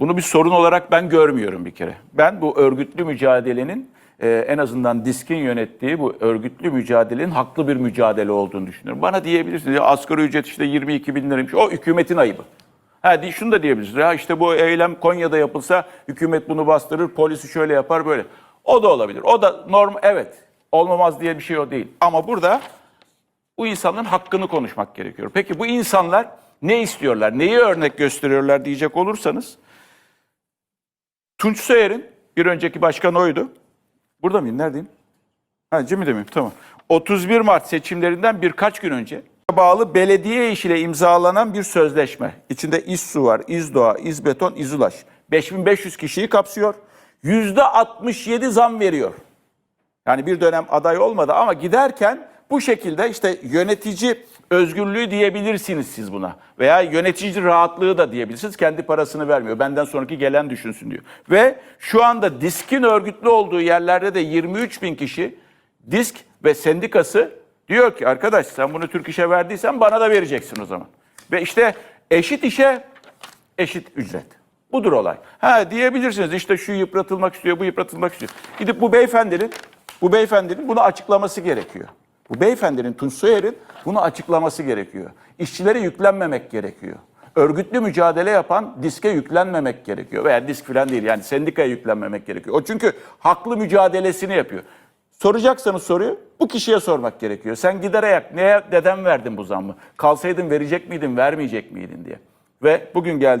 Bunu bir sorun olarak ben görmüyorum bir kere. Ben bu örgütlü mücadelenin e, en azından DİSK'in yönettiği bu örgütlü mücadelenin haklı bir mücadele olduğunu düşünüyorum. Bana diyebilirsiniz ya asgari ücret işte 22 bin liraymış. O hükümetin ayıbı. Ha şunu da diyebilirsiniz. Ya işte bu eylem Konya'da yapılsa hükümet bunu bastırır, polisi şöyle yapar böyle. O da olabilir. O da norm evet. Olmamaz diye bir şey o değil. Ama burada bu insanların hakkını konuşmak gerekiyor. Peki bu insanlar ne istiyorlar? Neyi örnek gösteriyorlar diyecek olursanız Tunç Soyer'in bir önceki başkan oydu. Burada mıyım? Neredeyim? Ha Cemil'de miyim? Tamam. 31 Mart seçimlerinden birkaç gün önce bağlı belediye işiyle imzalanan bir sözleşme. İçinde İSSU var, İzdoğa, İzbeton, İzulaş. 5500 kişiyi kapsıyor. %67 zam veriyor. Yani bir dönem aday olmadı ama giderken bu şekilde işte yönetici özgürlüğü diyebilirsiniz siz buna. Veya yönetici rahatlığı da diyebilirsiniz. Kendi parasını vermiyor. Benden sonraki gelen düşünsün diyor. Ve şu anda diskin örgütlü olduğu yerlerde de 23 bin kişi disk ve sendikası diyor ki arkadaş sen bunu Türk İş'e verdiysen bana da vereceksin o zaman. Ve işte eşit işe eşit ücret. Budur olay. Ha diyebilirsiniz işte şu yıpratılmak istiyor, bu yıpratılmak istiyor. Gidip bu beyefendinin, bu beyefendinin bunu açıklaması gerekiyor. Bu beyefendinin Tunç Soyer'in bunu açıklaması gerekiyor. İşçilere yüklenmemek gerekiyor. Örgütlü mücadele yapan diske yüklenmemek gerekiyor. Veya disk falan değil yani sendikaya yüklenmemek gerekiyor. O çünkü haklı mücadelesini yapıyor. Soracaksanız soruyu bu kişiye sormak gerekiyor. Sen gider ayak neye neden verdin bu zammı? Kalsaydın verecek miydin, vermeyecek miydin diye. Ve bugün geldi.